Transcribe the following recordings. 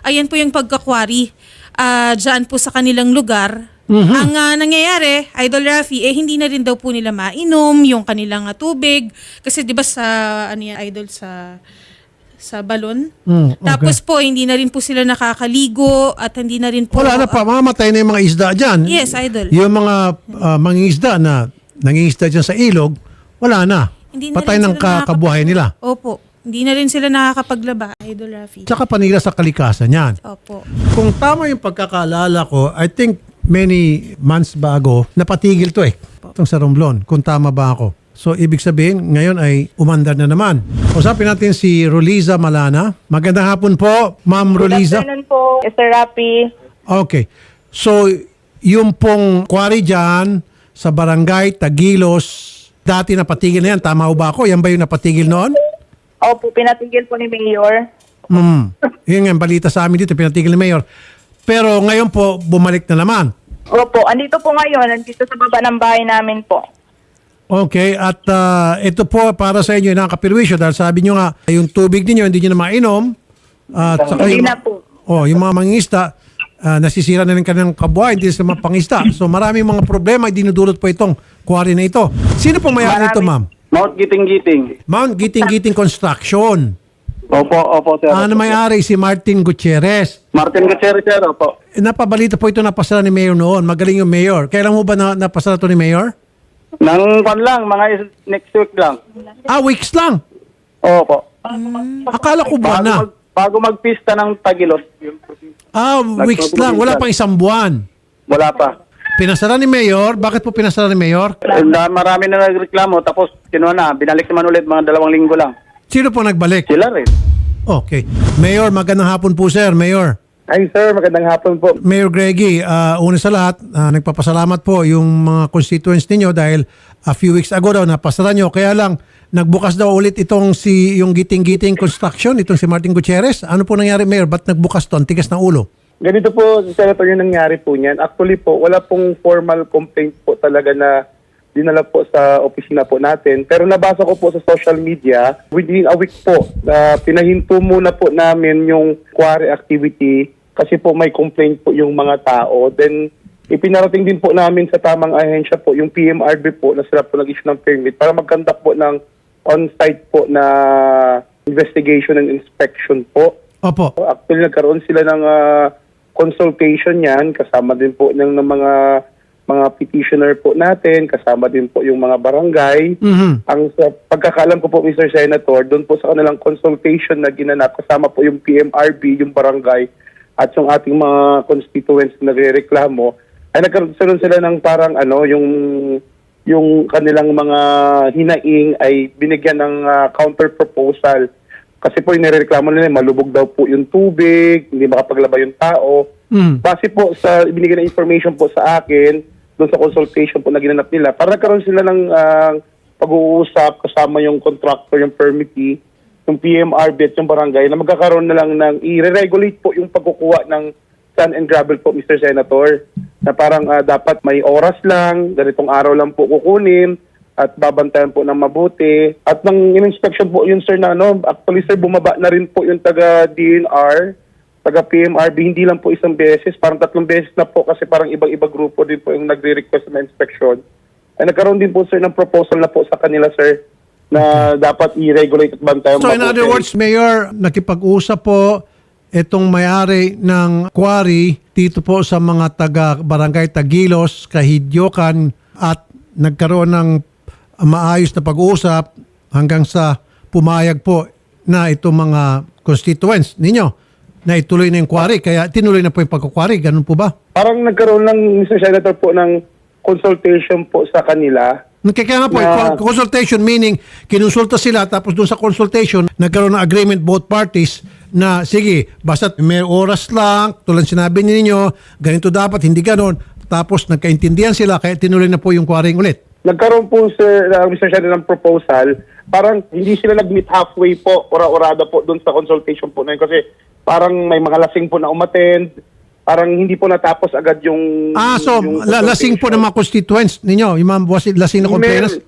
ayan po yung pagkakwari ah dyan po sa kanilang lugar. Ang ah, nangyayari, Idol Rafi, eh hindi na rin daw po nila mainom yung kanilang ah, tubig. Kasi di ba sa, ano yan, Idol, sa sa balon. Mm, okay. Tapos po, hindi na rin po sila nakakaligo at hindi na rin po... Wala na pa, mamatay na yung mga isda dyan. Yes, Idol. Yung mga uh, mangingisda na nangingisda dyan sa ilog, wala na. Hindi na Patay ng ka- nila. Opo. Hindi na rin sila nakakapaglaba, Idol Rafi. Tsaka panira sa kalikasan yan. Opo. Kung tama yung pagkakaalala ko, I think many months bago, napatigil to eh. Itong sa Romblon, kung tama ba ako. So, ibig sabihin, ngayon ay umandar na naman. Usapin natin si Roliza Malana. Magandang hapon po, Ma'am Good Roliza. afternoon po, Mr. Rapi. Okay. So, yung pong quarry dyan sa barangay Tagilos, dati napatigil na yan. Tama ho ba ako? Yan ba yung napatigil noon? Opo, pinatigil po ni Mayor. Hmm. Yun nga, balita sa amin dito, pinatigil ni Mayor. Pero ngayon po, bumalik na naman. Opo, andito po ngayon, andito sa baba ng bahay namin po. Okay, at ah, ito po para sa inyo nakakapirwisyo dahil sabi nyo nga, yung tubig ninyo hindi nyo na mainom. At saka Hindi yung, na po. Oh, yung mga mangista, ah, nasisira na rin kanilang kabuhay, hindi sila mapangista. So maraming mga problema dinudulot po itong quarry na ito. Sino po may-ari nito, ma'am? Mount Giting-Giting. Mount Giting Giting Construction. Opo, opo, sir. Ano may-ari si Martin Gutierrez. Martin Gutierrez, sir, opo. Eh, Napabalita po ito napasara ni Mayor noon. Magaling yung Mayor. Kailan mo ba na, napasara to ni Mayor? Nang pan lang, mga is- next week lang. Ah, weeks lang. Opo. Akala ko ba Bago, na? mag, bago magpista ng Tagilos. Ah, weeks lang. Wala pang isang buwan. Wala pa. Pinasara ni Mayor. Bakit po pinasara ni Mayor? Na- marami na nagreklamo, tapos kinuha na, binalik naman ulit mga dalawang linggo lang. Sino po nagbalik? Sila rin. Okay. Mayor, magandang hapon po, sir. Mayor. Ay, sir, magandang hapon po. Mayor Greggy, ah, una sa lahat, ah, nagpapasalamat po yung mga constituents ninyo dahil a few weeks ago daw napasara nyo. Kaya lang, nagbukas daw ulit itong si yung Giting-Giting Construction, itong si Martin Gutierrez. Ano po nangyari, Mayor? Ba't nagbukas to? Ang tigas ng ulo. Ganito po, Senator, yung nangyari po niyan. Actually po, wala pong formal complaint po talaga na dinala po sa opisina po natin. Pero nabasa ko po sa social media, within a week po, na pinahinto muna po namin yung quarry activity kasi po may complaint po yung mga tao. Then, ipinarating din po namin sa tamang ahensya po, yung PMRB po, na sila po nag-issue ng permit para mag-conduct po ng on-site po na investigation and inspection po. Opo. Actually, nagkaroon sila ng ah, consultation yan, kasama din po ng, ng mga mga petitioner po natin, kasama din po yung mga barangay. Mhm. Ang sa pagkakaalam ko po, Mr. Senator, doon po sa kanilang consultation na ginanap, kasama po yung PMRB, yung barangay, at yung ating mga constituents na nagre-reklamo, ay nagkaroon sila ng parang ano, yung yung kanilang mga hinaing ay binigyan ng ah, counter proposal. Kasi po yung nireklamo nila, malubog daw po yung tubig, hindi makapaglaba yung tao. Mm. Base po sa binigay na information po sa akin, doon sa consultation po na ginanap nila, para nagkaroon sila ng ah, pag-uusap kasama yung contractor, yung permittee, yung PMRB at yung barangay na magkakaroon na lang ng i-regulate po yung pagkukuha ng sand and gravel po, Mr. Senator, na parang ah, dapat may oras lang, ganitong araw lang po kukunin, at babantayan po ng mabuti. At nang in-inspection po yun, sir, na ano, actually, sir, bumaba na rin po yung taga-DNR, taga-PMRB, hindi lang po isang beses, parang tatlong beses na po kasi parang ibang-iba grupo din po yung nagre-request na inspection. Ay nagkaroon din po, sir, ng proposal na po sa kanila, sir, na dapat i-regulate at bantayan So in other words, Mayor, nakipag-usap po itong may-ari ng quarry dito po sa mga taga Barangay Tagilos, Kahidyokan at nagkaroon ng maayos na pag-uusap hanggang sa pumayag po na itong mga constituents ninyo na ituloy na yung quarry. Kaya tinuloy na po yung pagkukwari. Ganun po ba? Parang nagkaroon lang, Mr. Senator, po ng consultation po sa kanila Kaya kaya nga po, Na- consultation meaning kinonsulta sila tapos doon sa consultation nagkaroon ng agreement both parties na sige, basta may oras lang, tulad sinabi ninyo, ganito dapat, hindi ganon. Tapos nagkaintindihan sila kaya tinuloy na po yung quarrying ulit. Nagkaroon po sir, uh, Mr. Senator ng proposal, parang hindi sila nag-meet halfway po, ora-orada po doon sa consultation po na yun kasi parang may mga lasing po na umattend, parang hindi po natapos agad yung... Ah, so yung la- lasing po ng mga constituents ninyo, yung mga was- lasing na complainants. Mer-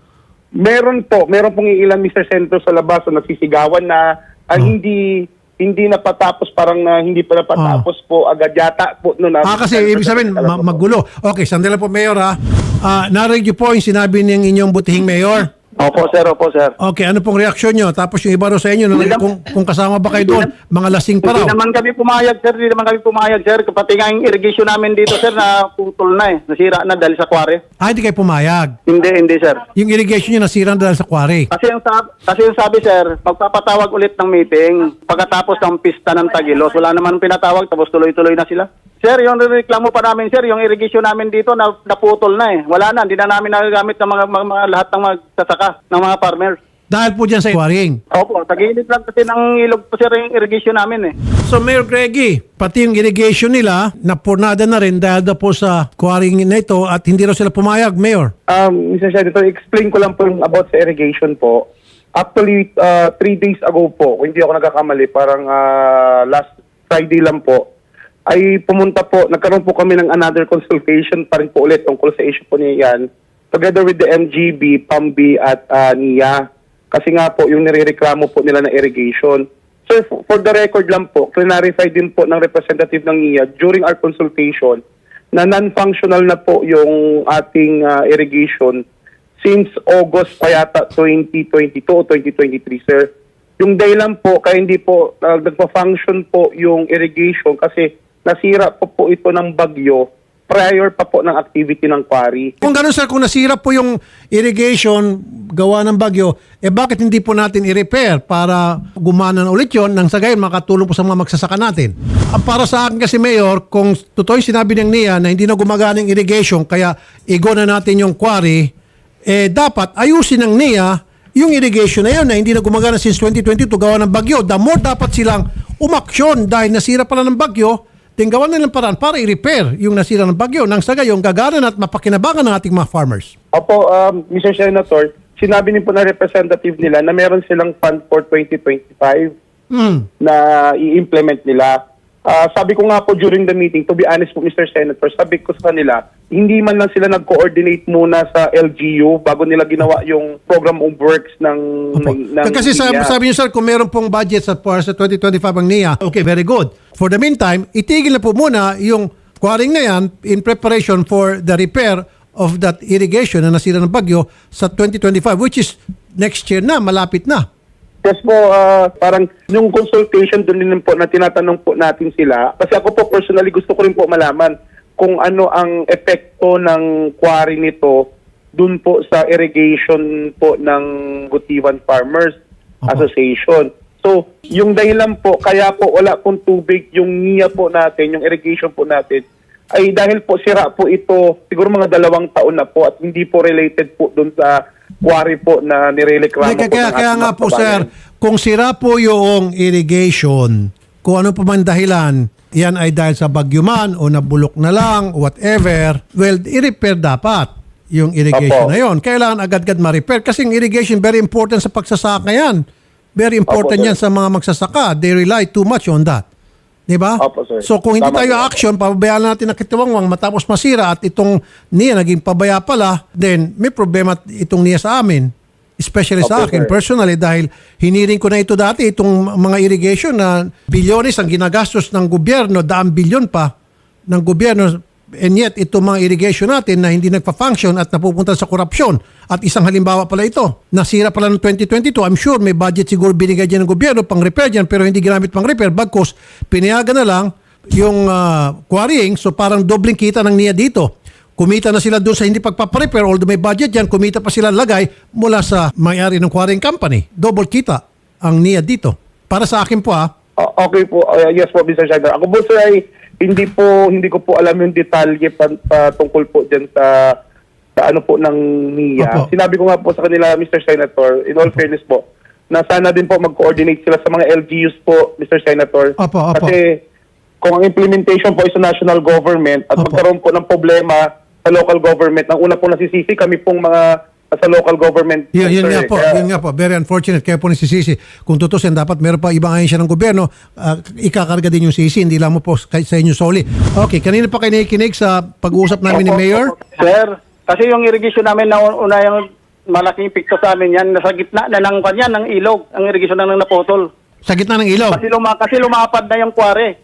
meron po, meron pong ilan Mr. Senator sa labas na nagsisigawan na Oh. ang hindi hindi napatapos, parang na hindi pa napatapos po agad yata po noon. Ah, kasi ibig sabihin, ma- magulo. Okay, sandali po, Mayor ha. Ah, narinig niyo po yung sinabi ng inyong butihing Mayor. Opo, sir. Opo, sir. Okay, ano pong reaksyon nyo? Tapos yung iba ro sa inyo, Hindi kung, kung kasama ba kayo doon, mga lasing pa Hindi raw. naman kami pumayag, sir. Hindi naman kami pumayag, sir. Pati nga yung irrigation namin dito, sir, na putol na eh. Nasira na dahil sa kware. Ah, hindi kayo pumayag. Hindi, hindi, sir. Yung irrigation nyo nasira dahil sa quarry. Kasi yung, sabi, kasi yung sabi, sir, magpapatawag ulit ng meeting pagkatapos ng pista ng Tagilos. Wala naman pinatawag, tapos tuloy-tuloy na sila. Sir, yung reklamo pa namin, sir, yung irrigation namin dito na naputol na eh. Wala na, hindi na namin nagagamit ng mga, mga, mga lahat ng magsasaka, ng mga farmers. Dahil po dyan sa quarrying. Opo, tagilid lang kasi ng ilog po, sir, yung irrigation namin eh. So Mayor Greggy, pati yung irrigation nila, napurnada na rin dahil daw po sa quarrying na ito at hindi raw sila pumayag, Mayor. Um, Mr. Senator, explain ko lang po yung about sa irrigation po. Actually, uh, three days ago po, kung hindi ako nagkakamali, parang uh, last Friday lang po, ay pumunta po, nagkaroon po kami ng another consultation pa rin po ulit tungkol sa issue po niya yan, together with the MGB, PAMBI at uh, NIA. Kasi nga po, yung nirereklamo po nila na irrigation. So for, the record lang po, clarify din po ng representative ng NIA during our consultation na non-functional na po yung ating uh, irrigation since August pa yata 2022 o 2023, sir. Yung dahilan po, kaya hindi po uh, nagpa-function po yung irrigation kasi nasira po po ito ng bagyo prior pa po ng activity ng quarry. Kung gano'n sir, kung nasira po yung irrigation gawa ng bagyo, eh bakit hindi po natin i-repair para gumana na ulit yon nang sa gayon makatulong po sa mga magsasaka natin? Para sa akin kasi Mayor, kung totoo yung sinabi ng NIA na hindi na gumagana yung irrigation kaya igo na natin yung quarry, eh dapat ayusin ng NIA yung irrigation na yun na hindi na gumagana since 2022 gawa ng bagyo. The more dapat silang umaksyon dahil nasira pala ng bagyo, then gawa na ng paraan para i-repair yung nasira ng bagyo nang sa gayon gagana at mapakinabangan ng ating mga farmers. Opo, um, Mr. Senator, sinabi din po na representative nila na meron silang fund for 2025 Hmm. na i-implement nila. Ah, sabi ko nga po during the meeting, to be honest po Mr. Senator, sabi ko sa kanila, hindi man lang sila nag-coordinate muna sa LGU bago nila ginawa yung program of works ng... Opo. ng, ng Kasi sabi, NIA. sabi niyo sir, kung meron pong budget sa, para sa 2025 ang NIA, okay, very good. For the meantime, itigil na po muna yung quarrying na yan in preparation for the repair of that irrigation na nasira ng bagyo sa 2025 which is next year na, malapit na. Yes po, ah, parang yung consultation doon din po na tinatanong po natin sila. Kasi ako po personally gusto ko rin po malaman kung ano ang epekto ng quarry nito doon po sa irrigation po ng Gutivan Farmers Opo. Association. So, yung dahilan po, kaya po wala pong tubig yung niya po natin, yung irrigation po natin, ay dahil po sira po ito, siguro mga dalawang taon na po at hindi po related po doon sa quarry po na nirereklamo Kaya, po kaya, ng kaya ating nga mga po sir, kung sira po yung irrigation, kung ano pa man dahilan, yan ay dahil sa bagyo man o nabulok na lang, whatever, well, i-repair dapat yung irrigation Opo. na yon. Kailangan agad-agad ma-repair kasi yung irrigation very important sa pagsasaka yan. Very important Opo, yan sa mga magsasaka. They rely too much on that. Di ba? Opo, sir. So kung hindi Tama tayo action, pababayaan natin na kitiwangwang matapos masira at itong niya naging pabaya pala, then may problema itong niya sa amin. Especially sa Opo, akin sir. personally dahil hiniring ko na ito dati itong mga irrigation na bilyones ang ginagastos ng gobyerno, daang bilyon pa ng gobyerno and yet itong mga irrigation natin na hindi nagpa-function at napupunta sa korupsyon. At isang halimbawa pala ito, nasira pala noong 2022, I'm sure may budget siguro binigay dyan ng gobyerno pang repair dyan pero hindi ginamit pang repair bagkos pinayagan na lang yung ah, quarrying so parang dobling kita ng niya dito. Kumita na sila doon sa hindi pagpaparepair, although may budget yan, kumita pa sila lagay mula sa may-ari ng quarrying company. Double kita ang niya dito. Para sa akin po ah, O- okay po. Uh, yes po, Mr. Senator. Ako po, sir, ay hindi po hindi ko po alam yung detalye pa, pa- tungkol po dyan sa sa ano po ng NIA. Opo. Sinabi ko nga po sa kanila, Mr. Senator, in all fairness po, na sana din po mag-coordinate sila sa mga LGUs po, Mr. Senator. Opo, opo. Kasi kung ang implementation po ay sa national government at Opo. magkaroon po ng problema sa local government, ang una po nasisisi kami pong mga sa local government. Yun, yun nga po, Kaya- yun nga po. Very unfortunate. Kaya po nisisisi. Kung tutusin, dapat meron pa ibang ahensya ng gobyerno, ah, ikakarga din yung sisi, hindi lang mo po kay- sa inyo soli. Okay, kanina pa kayo nakikinig sa pag-uusap namin ni Opo, Mayor. opo. Sir, kasi yung irrigation namin na una yung malaking epekto sa amin yan, nasa gitna na ng kanyan, ng ilog, ang irrigation na nang naputol. Sa gitna ng ilog. Kasi, luma, kasi lumapad na yung kware.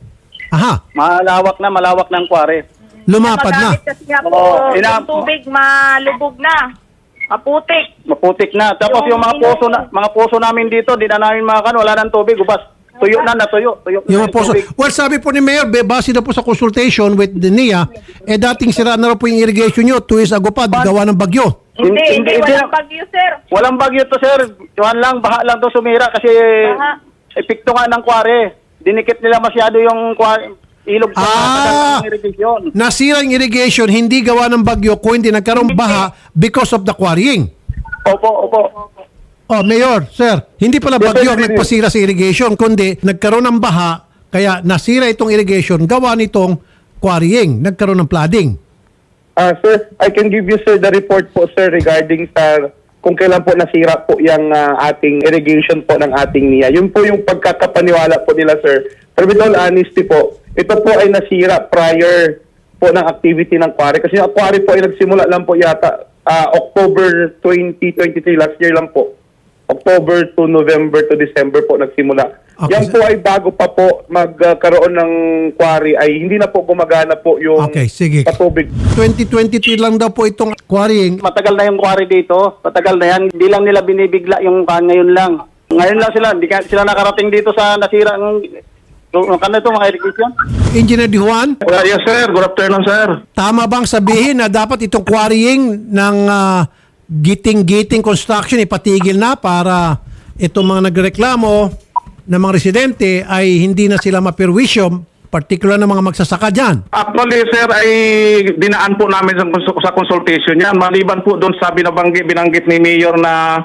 Aha, Malawak na, malawak na ang kware. lumapad na. Magamit kasi nga po, Oo, ina- yung tubig malubog na. Maputik. Maputik na. Tapos yung, Yung mga puso na, mga puso namin dito, di na namin makan, wala nang tubig, ubas. Tuyo na, natuyo. Tuyo na Yung mga puso. tubig. Well, sabi po ni Mayor, be, base na po sa consultation with the NIA, eh dating sira na raw po yung irrigation nyo, two years ago pa, gawa ng bagyo. Hindi, Hindi, hindi, hindi. walang bagyo, sir. Walang bagyo to, sir. Yuhan lang, baha lang to sumira kasi Baha. epekto nga ng kware. Dinikit nila masyado yung kware, ilog sa Ah! irrigation. Nasira yung irrigation, hindi gawa ng bagyo, kundi nagkaroon baha because of the quarrying. Opo, opo. Oh, Mayor, sir, hindi pala Yes, bagyo ang nagpasira sa irrigation, kundi nagkaroon ng baha, kaya nasira itong irrigation, gawa nitong quarrying, nagkaroon ng flooding. Ah, sir, I can give you sir the report po sir regarding sa kung kailan po nasira po yung ah, ating irrigation po ng ating NIA. Yun po yung pagkakapaniwala po nila sir. Pero with all honesty po, ito po ay nasira prior po ng activity ng quarry. Kasi yung quarry po ay nagsimula lang po yata ah, October 2023 last year lang po. October to November to December po nagsimula. Okay, Yan po ay bago pa po magkaroon ng quarry ay hindi na po gumagana po yung Okay, sige. patubig. 2023 lang daw po itong quarrying. Matagal na yung quarry dito. Matagal na yan. Hindi lang nila binibigla yung kan ngayon lang. Ngayon lang sila. Hindi sila nakarating dito sa nasira ng kan ito, mga irrigation. Engineer Di Juan, Uh, yes, sir. Good afternoon, sir. tama bang sabihin na dapat itong quarrying ng ah, giting-giting construction ipatigil na para itong mga nagreklamo ng mga residente ay hindi na sila mapirwisyo, particular na mga magsasaka dyan? Actually, sir, ay dinaan po namin sa, sa consultation yan. Maliban po doon sa binabanggit, binanggit ni Mayor na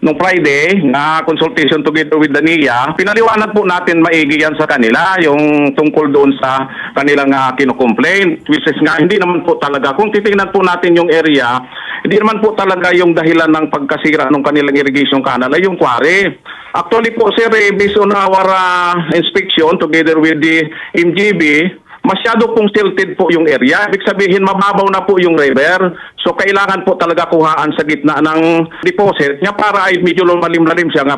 nung Friday na consultation together with the NIA, pinaliwanag po natin maigi yan sa kanila, yung tungkol doon sa kanilang uh, kinocomplain, which is nga hindi naman po talaga, kung titingnan po natin yung area, hindi naman po talaga yung dahilan ng pagkasira ng kanilang irrigation canal ay yung quarry. Actually po, sir, eh, based on our uh, inspection together with the MGB, masyado pong silted po yung area. Ibig sabihin, mababaw na po yung river. So, kailangan po talaga kuhaan sa gitna ng deposit niya para ay medyo lumalim-lalim siya nga.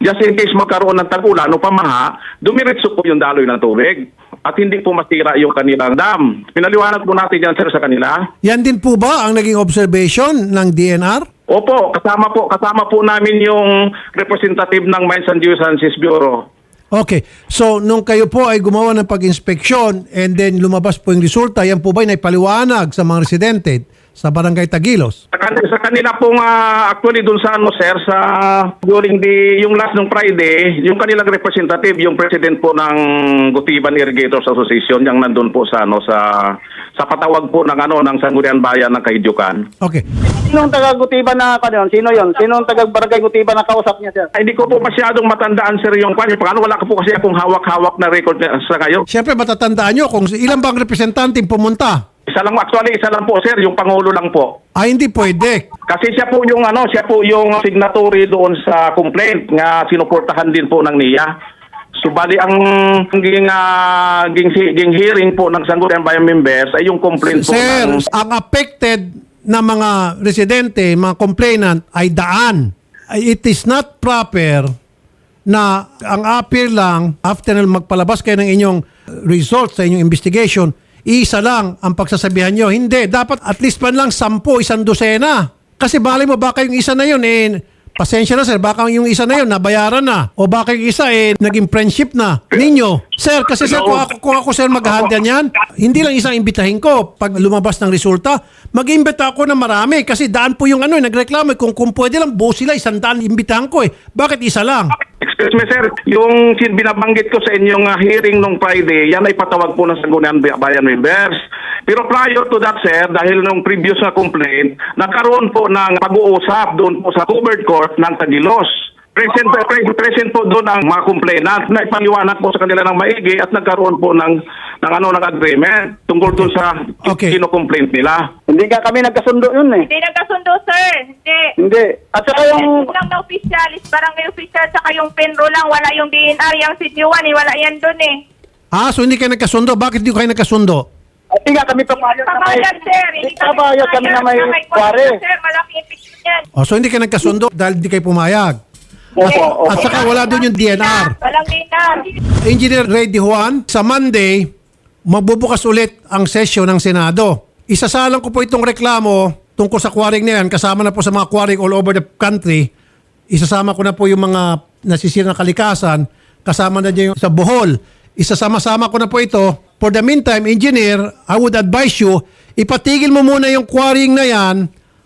Just in case magkaroon ng tag-ulan o pamaha, dumiretso po yung daloy ng tubig. At hindi po masira yung kanilang dam. Pinaliwanag po natin yan, sir, sa kanila. Yan din po ba ang naging observation ng DNR? Opo, kasama po, kasama po namin yung representative ng Mines and Geosciences Bureau. Okay. So, nung kayo po ay gumawa ng pag-inspeksyon and then lumabas po yung resulta, yan po ba ay naipaliwanag sa mga residente sa Barangay Tagilos? Sa, kan- sa kanila pong ah, actually dun sa ano sir sa during the yung last ng Friday, yung kanilang representative, yung president po ng Gutiban Irrigators Association, yung nandun po sa ano sa sa patawag po ng ano ng Sangguniang Bayan ng Kahidyukan. Okay. Sino ang taga-Gutiba na pa yun? Sino yon? Sino ang taga-Barangay Gutiba na kausap niya, sir? Ay, hindi ko po masyadong matandaan sir yung kanya. Paano wala ko po kasi akong hawak-hawak na record na, sa ngayon. Siyempre, matatandaan nyo kung ilan bang representante pumunta. Isa lang actually isa lang po sir, yung pangulo lang po. Ay, hindi pwede. Kasi siya po yung ano, siya po yung signatory doon sa complaint nga sinuportahan din po ng NIA. So bali ang ging, ah, ging, ging hearing po ng Sangguniang Bayan members ay yung complaint po Sir, ng ang affected na mga residente, mga complainant ay daan. Ay, It is not proper na ang appeal lang after na magpalabas kayo ng inyong results sa inyong investigation, isa lang ang pagsasabihan nyo. Hindi, dapat at least man lang sampu, isang dosena. Kasi bali mo baka yung isa na yun eh, pasensya na sir, baka yung isa na yun nabayaran na. O baka yung isa eh, naging friendship na ninyo. Sir, kasi sir, kung ako, kung ako sir mag-handle yan, hindi lang isang imbitahin ko pag lumabas ng resulta, mag-imbita ako na marami kasi daan po yung ano, eh, nagreklamo eh, kung, kung pwede lang, buo sila, isang daan imbitahan ko eh. Bakit isa lang? Excuse me sir, yung binabanggit ko sa inyong ah, hearing nung Friday, yan ay patawag po ng Sangguniang Bayan members. Pero prior to that sir, dahil nung previous na complaint, nagkaroon po ng pag-uusap doon po sa covered court ng Tagilos. Present, present, present po doon ang mga complainant na ipaliwanag po sa kanila ng maigi at nagkaroon po ng, ng, ano, ng agreement tungkol doon sa Okay. kinocomplaint nila. Hindi nga kami nagkasundo yun eh. Hindi nagkasundo, sir. Hindi. Hindi. At saka yung... Yung lang na officialis, barangay official, saka yung penro lang, wala yung DNR, yung CG1, eh, wala yan dun eh. Ah, so hindi kayo nagkasundo? Bakit hindi kayo nagkasundo? Hindi nga kami papayag na may... Pamayag, sir. Hindi papayag kami na may kware. Sir, malaki epekto yan. Oh, so hindi kayo nagkasundo dahil hindi kayo pumayag. Opo, At opo. saka wala doon yung DNR. Walang DNR. Engineer Ray Juan, sa Monday, magbubukas ulit ang session ng Senado. Isasalang ko po itong reklamo tungkol sa quarrying na yan, kasama na po sa mga quarrying all over the country. Isasama ko na po yung mga nasisira na kalikasan, kasama na dyan yung sa Bohol. Isasama-sama ko na po ito. For the meantime, engineer, I would advise you, ipatigil mo muna yung quarrying na yan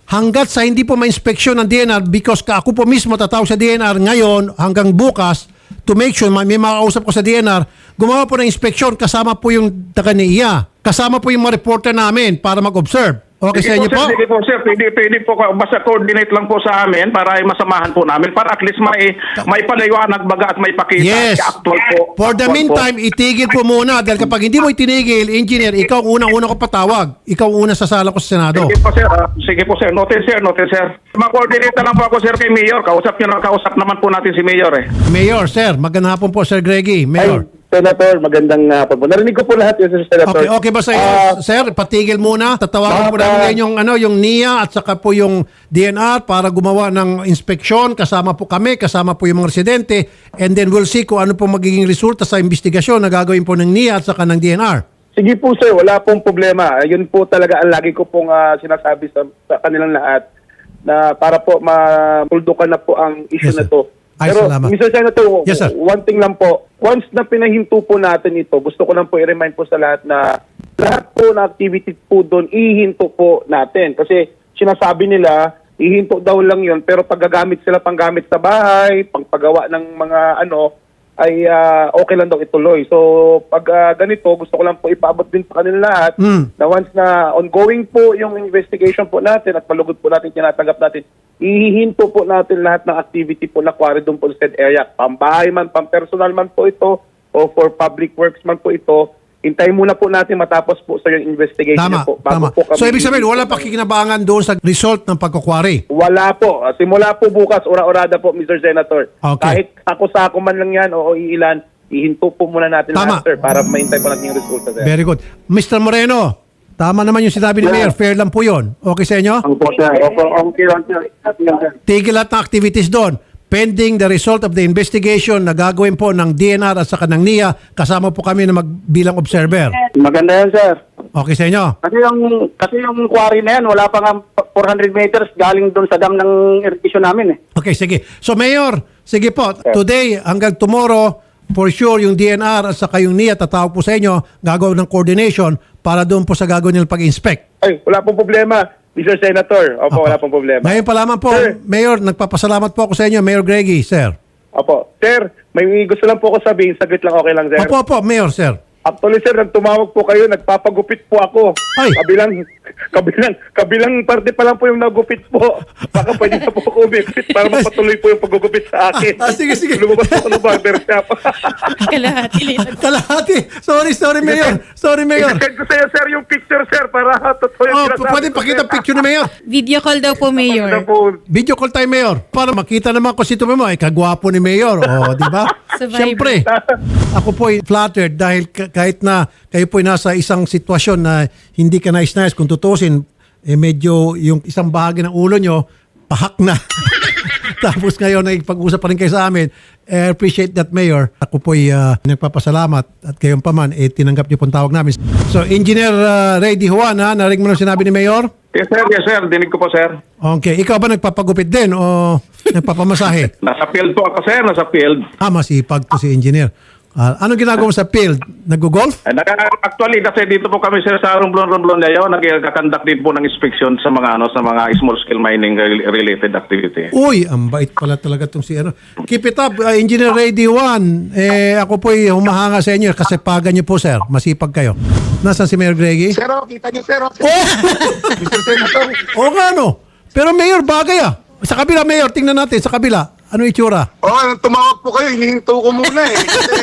hanggat sa hindi po ma-inspeksyon ng DNR because ako po mismo tatawag sa DNR ngayon hanggang bukas to make sure may may makausap ko sa DNR, gumawa po ng inspeksyon kasama po yung taga NIA. Kasama po yung mga reporter namin para mag-observe. Okay sa inyo Sige po? Sir, sige po, sir. Pwede, pwede po, basta coordinate lang po sa amin para ay masamahan po namin para at least may, may paliwanag baga at may pakita. Yes. Actual po. For the Actual po. meantime, itigil po muna dahil kapag hindi mo itinigil, engineer, ikaw ang unang-una ko patawag. Ikaw una sa sala ko sa Senado. Sige po, sir. Ah, sige po, sir. Noted, sir. Noted, sir. Ma-coordinate na lang po ako, sir, kay Mayor. Kausap niyo na, kausap naman po natin si Mayor, eh. Mayor, sir, magandang hapon po, Sir Greggy. Mayor. Ay, Senator, magandang hapon po. Narinig ko po lahat yun, Sir Senator. Okay, okay ba sa inyo, Ah, sir? Patigil muna. Tatawagan po namin ngayon yung, ano, yung NIA at saka po yung DNR para gumawa ng inspeksyon. Kasama po kami, kasama po yung mga residente. And then we'll see kung ano po magiging resulta sa investigasyon na gagawin po ng NIA at saka ng DNR. Sige po sir, wala pong problema. Yun po talaga ang lagi ko pong ah, sinasabi sa, sa kanilang lahat na para po mapuldukan na po ang issue Yes, sir. na to. Ay, Pero salamat. Mr. Senator, Yes, sir. one thing lang po, once na pinahinto po natin ito, gusto ko lang po i-remind po sa lahat na lahat po na activity po doon, ihinto po natin. Kasi sinasabi nila, ihinto daw lang yon pero paggagamit sila panggamit sa bahay, pagpagawa ng mga ano, ay ah, okay lang daw ituloy. So, pag ah, ganito, gusto ko lang po ipaabot din sa kanila lahat Mm. na once na ongoing po yung investigation po natin at malugod po natin, tinatanggap natin, ihihinto po natin lahat ng activity po na quarry doon po sa said area. Pambahay man, pampersonal man po ito, o for public works man po ito, hintayin muna po natin matapos po sa yung investigation Tama, po. tama. po kami- So, ibig sabihin, wala pa kikinabangan doon sa result ng pagkukwari. Wala po. Ah, Simula po bukas, ura-urada po, Mr. Senator. Okay. Kahit ako-sako man lang yan o iilan, ihinto po muna natin Tama. lahat, sir, para mahintay po natin yung resulta, sir. Very good. Mr. Moreno, tama naman yung sinabi ni Mayor. Fair lang po yun. Okay sa inyo? Opo, sir. Opo, okay lang, sir. Okay lang, sir. tigil lahat ng activities doon pending the result of the investigation na gagawin po ng DNR at saka ng NIA kasama po kami na magbilang observer. Maganda yan, sir. Okay sa inyo? Kasi yung kasi yung quarry na yan, wala pa nga 400 meters galing doon sa dam ng irrigation namin eh. Okay, sige. So Mayor, sige po, today hanggang tomorrow, for sure yung DNR at saka yung NIA tatawag po sa inyo, gagawin ng coordination para doon po sa gagawin nilang pag-inspect. Ay, wala pong problema, Mr. Senator. Opo, wala pong problema. Ngayon pa lamang po, Sir. Mayor, nagpapasalamat po ako sa inyo, Mayor Greggy, sir. Opo. Sir, may gusto lang po ako sabihin. Saglit lang, okay lang, sir. Opo, opo, Mayor, sir. Actually, sir, nang tumawag po kayo, nagpapagupit po ako. Ay. Kabilang, kabilang, kabilang parte pa lang po yung nagupit po. Baka pwede na po ako umipit para mapatuloy po yung paggugupit sa akin. Ah, sige, sige. Lumabas po ako ng barbershop. Kalahati. Kalahati. Sorry, sorry, Mayor. Sorry, Mayor. I-send ko sa'yo, sir, yung picture, sir, para totoo yung Oh, sinasabi pwede ko, pakita sir. picture ni Mayor. Video call daw po, Ano Mayor. po? Video call tayo, Mayor. Para makita naman ko si mo, ay kagwapo ni Mayor. O, di ba? Survivor. Siyempre, ako po ay flattered dahil ka- kahit na kayo po ay nasa isang sitwasyon na hindi ka nice-nice, kung tutusin, eh medyo yung isang bahagi ng ulo nyo, pahak na. Tapos ngayon, nagpag-usap pa rin kayo sa amin. I appreciate that, Mayor. Ako po ay ah, nagpapasalamat at kayon pa man, eh, tinanggap niyo pong tawag namin. So, Engineer uh, Ray Di Juan, ha? Narinig mo na sinabi ni Mayor? Yes, sir. Yes, sir. Dinig ko po, sir. Okay. Ikaw ba nagpapagupit din o nagpapamasahe? Nasa field po ako, sir. Nasa field. ah, masipag to si engineer. Ah, anong ginagawa mo sa field? Nag-golf? Eh, naka, actually, kasi dito po kami sir sa Romblon-Romblon ngayon, nag-conduct din po ng inspection sa mga ano sa mga small scale mining rel- related activity. Uy, ang bait pala talaga tong si ano. Keep it up, ah, Engineer Ray D1. Eh, ako po humahanga sa inyo kasi pagan niyo po, sir. Masipag kayo. Nasaan si Mayor Greggy? Sir, oh, kita niyo, sir. oh. Oh! Mr. Senator. Oo nga, no. Pero Mayor, bagay ah. Sa kabila, Mayor, tingnan natin sa kabila. Ano itsura? Oh, tumawag po kayo, hinihinto ko muna eh. Kasi,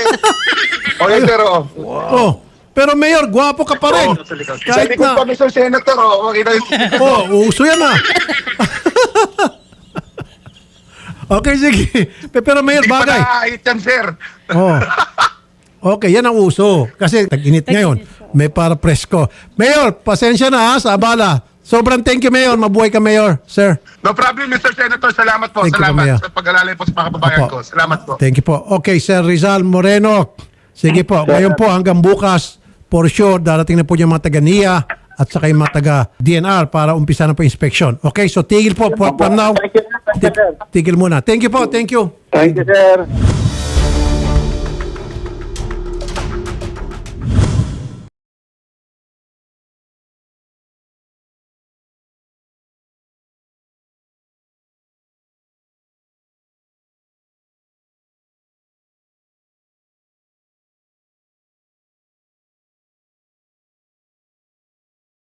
okay, sir, oh. Oh. Pero Mayor, gwapo ka pa rin. Sa Kahit likod pa, na. Mr. Senator, oh. Okay na Oh, uso yan ah. okay, sige. Pe- Pero Mayor, Hindi pa bagay. nakakahit yan, sir. Oh. Okay, yan ang uso. Kasi tag-init ngayon. May para presko. Mayor, pasensya na ha, sa abala. Sobrang thank you, Mayor. Mabuhay ka, Mayor. Sir. No problem, Mr. Senator. Salamat po. Thank you po, Salamat Mayor. sa pag-alalay po sa mga kababayan Opo. ko. Salamat po. Thank you po. Okay, Sir Rizal Moreno. Sige po. Ngayon po hanggang bukas, for sure, darating na po yung mga taga-NIA at saka yung mga taga-DNR para umpisa na po inspection. Okay, so tigil po for, from now. Thank you, sir. Tigil muna. Thank you po. Thank you. Thank you, sir.